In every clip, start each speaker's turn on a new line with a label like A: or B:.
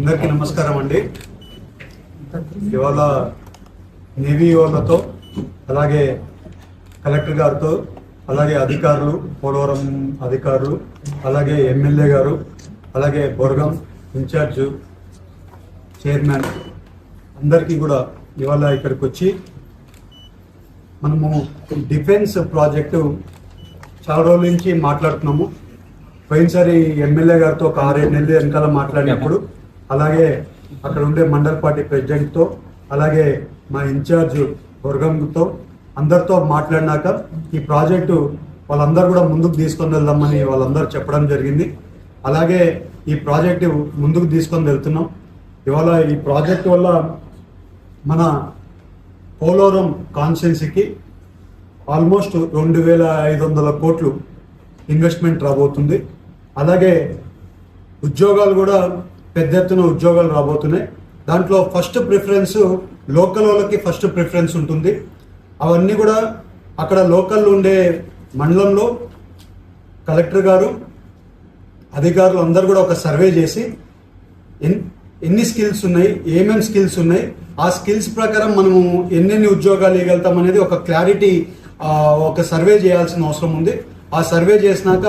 A: అందరికీ నమస్కారం అండి. ఇవాళ నేవీ వాళ్ళతో అలాగే కలెక్టర్ గారితో అలాగే అధికారులు పోలవరం అధికారులు అలాగే ఎమ్మెల్యే గారు అలాగే బొరగం ఇన్ఛార్జ్ చైర్మన్ అందరికీ కూడా ఇవాళ ఇక్కడికి వచ్చి మనము డిఫెన్స్ ప్రాజెక్టు చాలా రోజుల నుంచి మాట్లాడుతున్నాము. పోయినసారి ఎమ్మెల్యే గారితో ఒక ఆరేడు నెలలు వెనకాల మాట్లాడినప్పుడు అలాగే అక్కడ ఉండే మండల్ పార్టీ ప్రెసిడెంట్తో అలాగే మా ఇన్ఛార్జ్ వర్గంతో అందరితో మాట్లాడినాక ఈ ప్రాజెక్టు వాళ్ళందరూ కూడా ముందుకు తీసుకొని వెళ్దామని వాళ్ళందరూ చెప్పడం జరిగింది. అలాగే ఈ ప్రాజెక్టు ముందుకు తీసుకొని వెళ్తున్నాం. ఇవాళ ఈ ప్రాజెక్ట్ వల్ల మన పోలవరం కాన్స్టిట్యున్సీకి ఆల్మోస్ట్ రెండు వేల ఐదు వందల కోట్లు ఇన్వెస్ట్మెంట్ రాబోతుంది. అలాగే ఉద్యోగాలు కూడా పెద్ద ఎత్తున ఉద్యోగాలు రాబోతున్నాయి. దాంట్లో ఫస్ట్ ప్రిఫరెన్స్ లోకల్ వాళ్ళకి ఫస్ట్ ప్రిఫరెన్స్ ఉంటుంది. అవన్నీ కూడా అక్కడ లోకల్ ఉండే మండలంలో కలెక్టర్ గారు అధికారులు అందరు కూడా ఒక సర్వే చేసి ఎన్ని స్కిల్స్ ఉన్నాయి ఏమేమి స్కిల్స్ ఉన్నాయి ఆ స్కిల్స్ ప్రకారం మనము ఎన్నెన్ని ఉద్యోగాలు ఇవ్వగలుగుతాం అనేది ఒక క్లారిటీ ఒక సర్వే చేయాల్సిన అవసరం ఉంది. ఆ సర్వే చేసినాక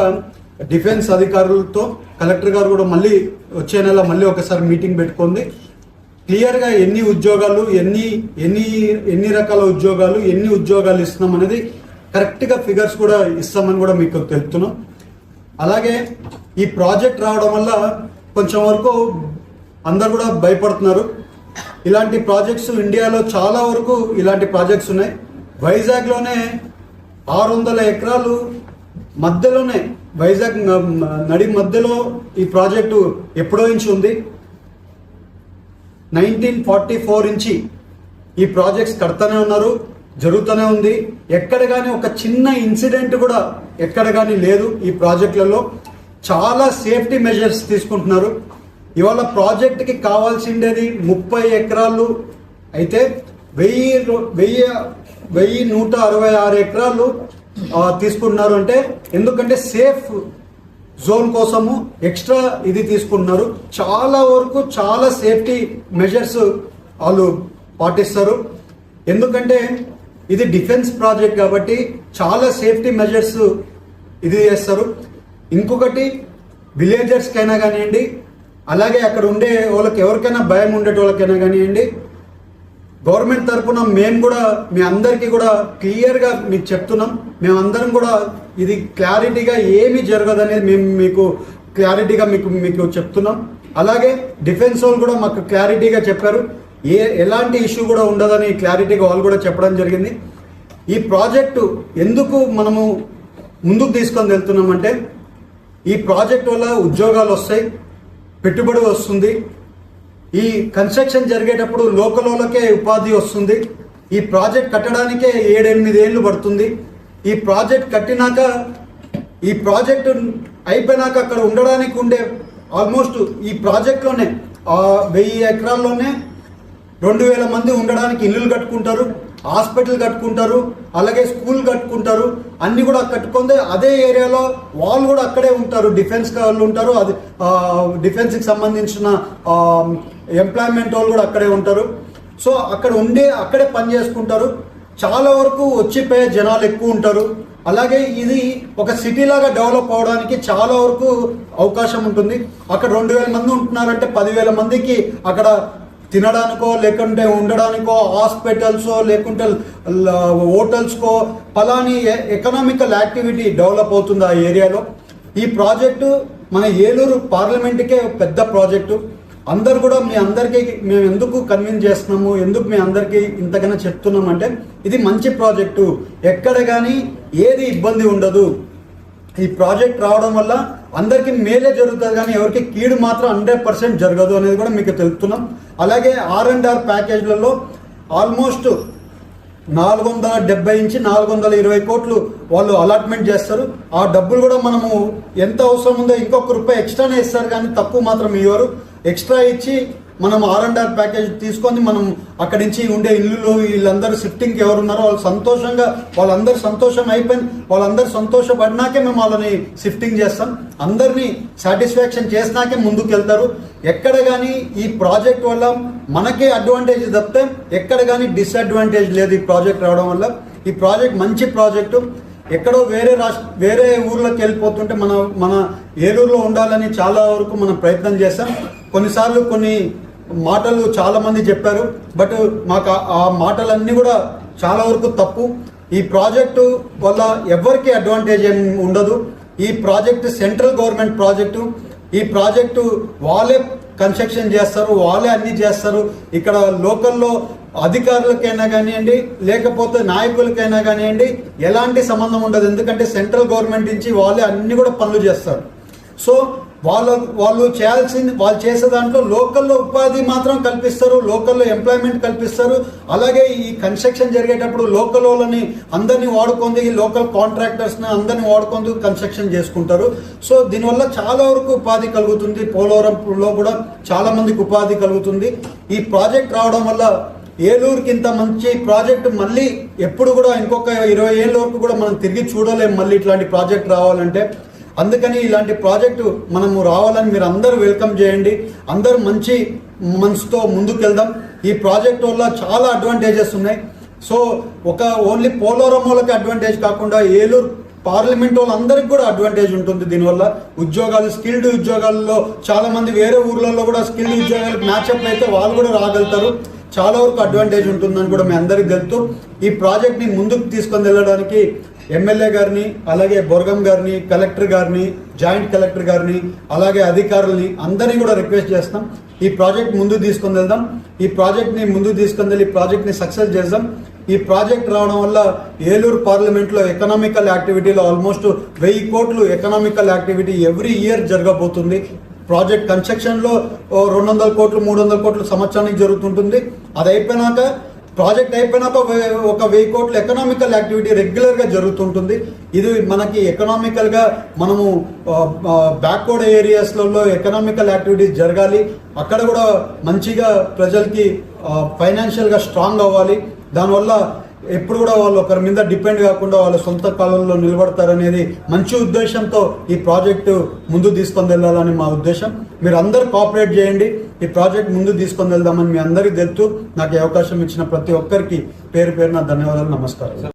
A: డిఫెన్స్ అధికారులతో కలెక్టర్ గారు కూడా మళ్ళీ వచ్చే నెల మళ్ళీ ఒకసారి మీటింగ్ పెట్టుకుంది. క్లియర్గా ఎన్ని ఉద్యోగాలు ఎన్ని ఎన్ని ఎన్ని రకాల ఉద్యోగాలు ఎన్ని ఉద్యోగాలు ఇస్తున్నాం అనేది కరెక్ట్గా ఫిగర్స్ కూడా ఇస్తామని కూడా మీకు తెలుపుతున్నాం. అలాగే ఈ ప్రాజెక్ట్ రావడం వల్ల కొంచెం వరకు అందరు కూడా భయపడుతున్నారు. ఇలాంటి ప్రాజెక్ట్స్ ఇండియాలో చాలా వరకు ఇలాంటి ప్రాజెక్ట్స్ ఉన్నాయి. వైజాగ్లోనే ఆరు వందల ఎకరాలు మధ్యలోనే వైజాగ్ నడి మధ్యలో ఈ ప్రాజెక్టు ఎప్పుడో నుంచి ఉంది? నైన్టీన్ ఫార్టీ ఫోర్ నుంచి ఈ ప్రాజెక్ట్స్ కడతానే ఉన్నారు జరుగుతూనే ఉంది. ఎక్కడ కానీ ఒక చిన్న ఇన్సిడెంట్ కూడా ఎక్కడ కానీ లేదు ఈ ప్రాజెక్టులలో. చాలా సేఫ్టీ మెజర్స్ తీసుకుంటున్నారు. ఇవాళ ప్రాజెక్ట్కి కావాల్సిండేది ముప్పై ఎకరాలు. అయితే వెయ్యి వెయ్యి వెయ్యి నూట అరవై ఆరు ఎకరాలు తీసుకుంటున్నారు అంటే ఎందుకంటే సేఫ్ జోన్ కోసము ఎక్స్ట్రా ఇది తీసుకుంటున్నారు. చాలా వరకు చాలా సేఫ్టీ మెజర్స్ వాళ్ళు పాటిస్తారు. ఎందుకంటే ఇది డిఫెన్స్ ప్రాజెక్ట్ కాబట్టి చాలా సేఫ్టీ మెజర్స్ ఇది చేస్తారు. ఇంకొకటి విలేజర్స్కైనా కానివ్వండి అలాగే అక్కడ ఉండే వాళ్ళకి ఎవరికైనా భయం ఉండేటోళ్ళకైనా కానివ్వండి గవర్నమెంట్ తరపున మేము కూడా మీ అందరికీ కూడా క్లియర్గా మీకు చెప్తున్నాం. మేమందరం కూడా ఇది క్లారిటీగా ఏమి జరగదు అనేది మేము మీకు క్లారిటీగా మీకు మీకు చెప్తున్నాం. అలాగే డిఫెన్స్ వాళ్ళు కూడా మాకు క్లారిటీగా చెప్పారు. ఏ ఎలాంటి ఇష్యూ కూడా ఉండదని క్లారిటీగా వాళ్ళు కూడా చెప్పడం జరిగింది. ఈ ప్రాజెక్టు ఎందుకు మనము ముందుకు తీసుకొని వెళ్తున్నామంటే ఈ ప్రాజెక్ట్ వల్ల ఉద్యోగాలు వస్తాయి పెట్టుబడి వస్తుంది ఈ కన్స్ట్రక్షన్ జరిగేటప్పుడు లోకలోలకే ఉపాధి వస్తుంది. ఈ ప్రాజెక్ట్ కట్టడానికే ఏడెనిమిది ఏళ్ళు పడుతుంది. ఈ ప్రాజెక్ట్ కట్టినాక ఈ ప్రాజెక్ట్ అయిపోయినాక అక్కడ ఉండడానికి ఉండే ఆల్మోస్ట్ ఈ ప్రాజెక్ట్లోనే వెయ్యి ఎకరాల్లోనే రెండు వేల మంది ఉండడానికి ఇల్లులు కట్టుకుంటారు హాస్పిటల్ కట్టుకుంటారు అలాగే స్కూల్ కట్టుకుంటారు అన్నీ కూడా కట్టుకుందే అదే ఏరియాలో వాళ్ళు కూడా అక్కడే ఉంటారు. డిఫెన్స్ వాళ్ళు ఉంటారు. అది డిఫెన్స్కి సంబంధించిన ఎంప్లాయ్మెంట్ వాళ్ళు కూడా అక్కడే ఉంటారు. సో అక్కడ ఉండే అక్కడే పని చేసుకుంటారు. చాలా వరకు వచ్చిపోయే జనాలు ఎక్కువ ఉంటారు. అలాగే ఇది ఒక సిటీ లాగా డెవలప్ అవడానికి చాలా వరకు అవకాశం ఉంటుంది. అక్కడ రెండు వేల మంది ఉంటున్నారంటే పదివేల మందికి అక్కడ తినడానికో లేకుంటే ఉండడానికో హాస్పిటల్స్ లేకుంటే హోటల్స్కో పలాని ఎకనామికల్ యాక్టివిటీ డెవలప్ అవుతుంది ఆ ఏరియాలో. ఈ ప్రాజెక్టు మన ఏలూరు పార్లమెంట్కే ఒక పెద్ద ప్రాజెక్టు. అందరు కూడా మీ అందరికీ మేము ఎందుకు కన్విన్స్ చేస్తున్నాము ఎందుకు మీ అందరికీ ఇంతకన్నా చెప్తున్నాం అంటే ఇది మంచి ప్రాజెక్టు ఎక్కడ కానీ ఏది ఇబ్బంది ఉండదు. ఈ ప్రాజెక్ట్ రావడం వల్ల అందరికీ మేలే జరుగుతుంది కానీ ఎవరికి కీడు మాత్రం హండ్రెడ్ పర్సెంట్ జరగదు అనేది కూడా మీకు తెలుపుతున్నాం. అలాగే ఆర్ అండ్ ఆర్ ప్యాకేజ్లలో ఆల్మోస్ట్ నాలుగు వందల డెబ్బై నుంచి నాలుగు వందల ఇరవై కోట్లు వాళ్ళు అలాట్మెంట్ చేస్తారు. ఆ డబ్బులు కూడా మనము ఎంత అవసరం ఉందో ఇంకొక రూపాయి ఎక్స్ట్రానే ఇస్తారు కానీ తక్కువ మాత్రం ఇవ్వరు. ఎక్స్ట్రా ఇచ్చి మనం ఆర్ అండ్ ఆర్ ప్యాకేజ్ తీసుకొని మనం అక్కడి నుంచి ఉండే ఇల్లులో వీళ్ళందరూ షిఫ్టింగ్ ఎవరు ఉన్నారో వాళ్ళు సంతోషంగా వాళ్ళందరూ సంతోషం అయిపోయింది వాళ్ళందరూ సంతోషపడినాకే మేము వాళ్ళని షిఫ్టింగ్ చేస్తాం. అందరినీ సాటిస్ఫాక్షన్ చేసినాకే ముందుకు వెళ్తారు ఎక్కడ కానీ ఈ ప్రాజెక్ట్ వల్ల మనకే అడ్వాంటేజ్ తప్పితే ఎక్కడ కానీ డిసడ్వాంటేజ్ లేదు ఈ ప్రాజెక్ట్ రావడం వల్ల. ఈ ప్రాజెక్ట్ మంచి ప్రాజెక్టు ఎక్కడో వేరే రాష్ట్ర వేరే ఊర్లోకి వెళ్ళిపోతుంటే మన మన ఏలూరులో ఉండాలని చాలా వరకు మనం ప్రయత్నం చేస్తాం కొన్నిసార్లు కొన్ని మాటలు చాలా మంది చెప్పారు బట్ మాకు ఆ- మాటలన్నీ కూడా చాలా వరకు తప్పు. ఈ ప్రాజెక్టు వల్ల ఎవరికి అడ్వాంటేజ్ ఏం ఉండదు. ఈ ప్రాజెక్టు సెంట్రల్ గవర్నమెంట్ ప్రాజెక్టు. ఈ ప్రాజెక్టు వాళ్ళే కన్స్ట్రక్షన్ చేస్తారు వాళ్ళే అన్ని చేస్తారు. ఇక్కడ లోకల్లో అధికారులకైనా కానివ్వండి లేకపోతే నాయకులకైనా కానివ్వండి ఎలాంటి సంబంధం ఉండదు. ఎందుకంటే సెంట్రల్ గవర్నమెంట్ నుంచి వాళ్ళే అన్ని కూడా పనులు చేస్తారు. సో వాళ్ళ వాళ్ళు చేయాల్సింది వాళ్ళు చేసే దాంట్లో లోకల్లో ఉపాధి మాత్రం కల్పిస్తారు లోకల్లో ఎంప్లాయ్మెంట్ కల్పిస్తారు. అలాగే ఈ కన్స్ట్రక్షన్ జరిగేటప్పుడు లోకల్ వాళ్ళని అందరినీ వాడుకొని లోకల్ కాంట్రాక్టర్స్ని అందరినీ వాడుకుంది కన్స్ట్రక్షన్ చేసుకుంటారు. సో దీనివల్ల చాలా వరకు ఉపాధి కలుగుతుంది. పోలవరంలో కూడా చాలా మందికి ఉపాధి కలుగుతుంది. ఈ ప్రాజెక్ట్ రావడం వల్ల ఏలూరుకి ఇంత మంచి ప్రాజెక్ట్ మళ్ళీ ఎప్పుడు కూడా ఇంకొక ఇరవై ఏళ్ళ వరకు కూడా మనం తిరిగి చూడలేం మళ్ళీ ఇట్లాంటి ప్రాజెక్ట్ రావాలంటే. అందుకని ఇలాంటి ప్రాజెక్టు మనము రావాలని మీరు అందరూ వెల్కమ్ చేయండి. అందరూ మంచి మనసుతో ముందుకు వెళ్దాం ఈ ప్రాజెక్ట్ వల్ల చాలా అడ్వాంటేజెస్ ఉన్నాయి. సో ఒక ఓన్లీ పోలవరం వాళ్ళకి అడ్వాంటేజ్ కాకుండా ఏలూరు పార్లమెంట్ వాళ్ళందరికీ కూడా అడ్వాంటేజ్ ఉంటుంది దీనివల్ల. ఉద్యోగాలు స్కిల్డ్ ఉద్యోగాల్లో చాలా మంది వేరే ఊర్లలో కూడా స్కిల్డ్ ఉద్యోగాలకు మ్యాచ్అప్ అయితే వాళ్ళు కూడా రాగలుగుతారు. చాలా వరకు అడ్వాంటేజ్ ఉంటుందని కూడా మీ అందరికి తెలుపుతూ ఈ ప్రాజెక్ట్ని ముందుకు తీసుకొని వెళ్ళడానికి ఎమ్మెల్యే గారిని అలాగే బొరగం గారిని కలెక్టర్ గారిని జాయింట్ కలెక్టర్ గారిని అలాగే అధికారుల్ని అందరినీ కూడా రిక్వెస్ట్ చేస్తాం. ఈ ప్రాజెక్ట్ ముందు తీసుకుని వెళ్దాం. ఈ ప్రాజెక్ట్ని ముందు తీసుకుని వెళ్ళి ఈ ప్రాజెక్ట్ని సక్సెస్ చేద్దాం. ఈ ప్రాజెక్ట్ రావడం వల్ల ఏలూరు పార్లమెంట్లో ఎకనామికల్ యాక్టివిటీలో ఆల్మోస్ట్ వెయ్యి కోట్లు ఎకనామికల్ యాక్టివిటీ ఎవ్రీ ఇయర్ జరగబోతుంది. ప్రాజెక్ట్ కన్స్ట్రక్షన్లో రెండు వందల కోట్లు మూడు వందల కోట్లు సంవత్సరానికి జరుగుతుంటుంది. అది అయిపోయినాక ప్రాజెక్ట్ అయిపోయినాక ఒక వెయ్యి కోట్ల ఎకనామికల్ యాక్టివిటీ రెగ్యులర్గా జరుగుతుంటుంది. ఇది మనకి ఎకనామికల్గా మనము బ్యాక్వర్డ్ ఏరియాస్లలో ఎకనామికల్ యాక్టివిటీస్ జరగాలి. అక్కడ కూడా మంచిగా ప్రజలకి ఫైనాన్షియల్గా స్ట్రాంగ్ అవ్వాలి. దానివల్ల ఎప్పుడు కూడా వాళ్ళు ఒకరి మీద డిపెండ్ కాకుండా వాళ్ళ సొంత కాలంలో నిలబడతారనేది మంచి ఉద్దేశంతో ఈ ప్రాజెక్టు ముందు తీసుకొని వెళ్ళాలని మా ఉద్దేశం. మీరు అందరూ కోఆపరేట్ చేయండి. ఈ ప్రాజెక్ట్ ముందు తీసుకొని వెళ్దామని మీ అందరికీ తెలుస్తూ నాకు అవకాశం ఇచ్చిన ప్రతి ఒక్కరికి పేరు పేరున ధన్యవాదాలు నమస్కారం